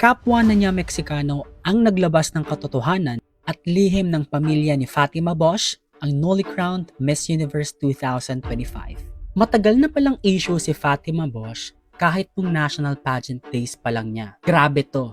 Kapwa na niya Meksikano ang naglabas ng katotohanan at lihim ng pamilya ni Fatima Bosch ang newly crowned Miss Universe 2025. Matagal na palang issue si Fatima Bosch kahit pong national pageant days pa lang niya. Grabe to.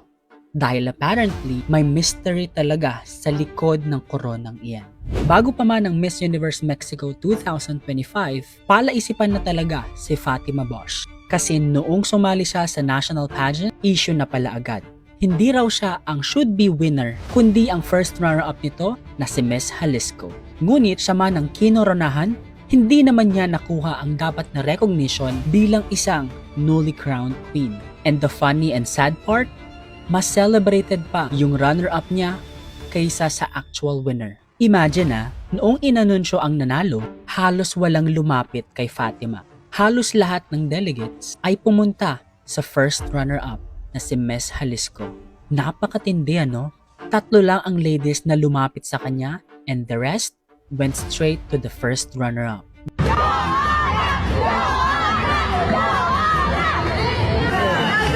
Dahil apparently, may mystery talaga sa likod ng koronang iyan. Bago pa man ang Miss Universe Mexico 2025, palaisipan na talaga si Fatima Bosch. Kasi noong sumali siya sa national pageant, issue na pala agad. Hindi raw siya ang should-be winner, kundi ang first runner-up nito na si Miss Jalisco. Ngunit siya man ang kinoronahan, hindi naman niya nakuha ang dapat na recognition bilang isang newly crowned queen. And the funny and sad part, mas celebrated pa yung runner-up niya kaysa sa actual winner. Imagine ah, noong inanunsyo ang nanalo, halos walang lumapit kay Fatima. Halos lahat ng delegates ay pumunta sa first runner-up na si Miss Jalisco. Napakatindi ano? Tatlo lang ang ladies na lumapit sa kanya and the rest went straight to the first runner-up.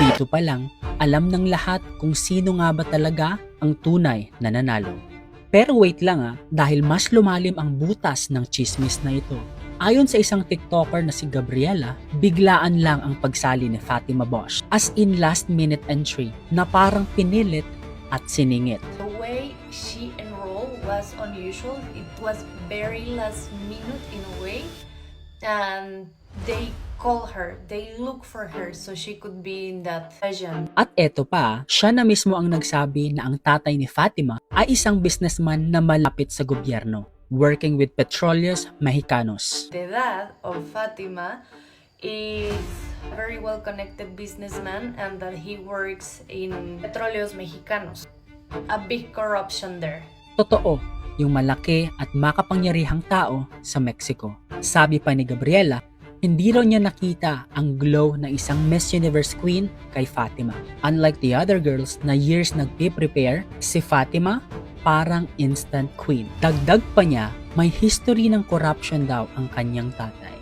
Dito pa lang, alam ng lahat kung sino nga ba talaga ang tunay na nanalo. Pero wait lang ah, dahil mas lumalim ang butas ng chismis na ito. Ayon sa isang TikToker na si Gabriela, biglaan lang ang pagsali ni Fatima Bosch as in last minute entry na parang pinilit at siningit. The way she enrolled was unusual. It was very last minute in a way. And they call her, they look for her so she could be in that pageant. At eto pa, siya na mismo ang nagsabi na ang tatay ni Fatima ay isang businessman na malapit sa gobyerno, working with Petróleos Mexicanos. The dad of Fatima is a very well connected businessman and that he works in Petróleos Mexicanos. A big corruption there. Totoo, yung malaki at makapangyarihang tao sa Mexico. Sabi pa ni Gabriela, hindi raw niya nakita ang glow ng isang Miss Universe Queen kay Fatima. Unlike the other girls na years nagpe-prepare, si Fatima parang instant queen. Dagdag pa niya, may history ng corruption daw ang kanyang tatay.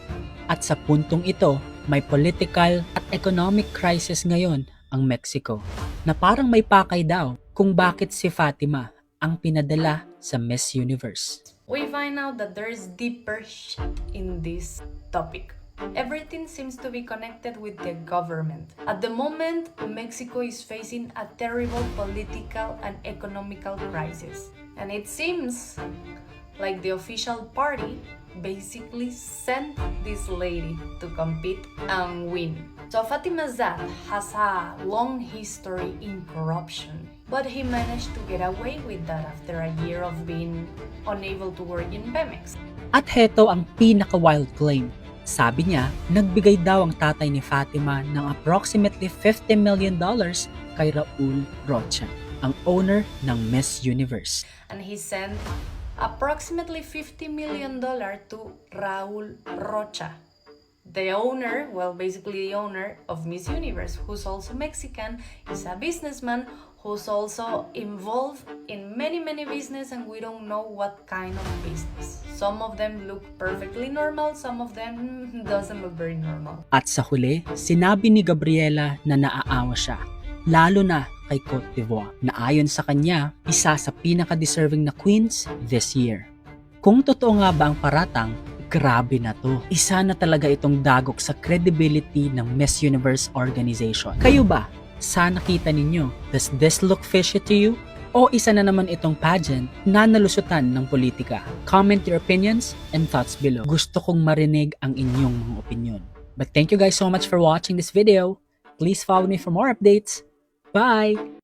At sa puntong ito, may political at economic crisis ngayon ang Mexico na parang may pakay daw kung bakit si Fatima ang pinadala sa Miss Universe. We find out that there is deeper shit in this topic. Everything seems to be connected with the government. At the moment, Mexico is facing a terrible political and economical crisis. And it seems like the official party basically sent this lady to compete and win. So Fatima Zad has a long history in corruption, but he managed to get away with that after a year of being unable to work in Pemex. At heto ang pinaka-wild claim. Sabi niya, nagbigay daw ang tatay ni Fatima ng approximately $50 million kay Raul Rocha, ang owner ng Miss Universe. and he sent approximately 50 million dollar to Raul Rocha, the owner, well, basically the owner of Miss Universe, who's also Mexican, is a businessman who's also involved in many many business and we don't know what kind of business. Some of them look perfectly normal, some of them doesn't look very normal. At sa huli, sinabi ni Gabriela na naaawa siya, lalo na kay Cote d'Ivoire, na ayon sa kanya, isa sa pinaka-deserving na queens this year. Kung totoo nga ba ang paratang, grabe na to. Isa na talaga itong dagok sa credibility ng Miss Universe organization. Kayo ba? Sana kita ninyo. Does this look fishy to you? O isa na naman itong pageant na nalusutan ng politika? Comment your opinions and thoughts below. Gusto kong marinig ang inyong mga opinion. But thank you guys so much for watching this video. Please follow me for more updates. Bye!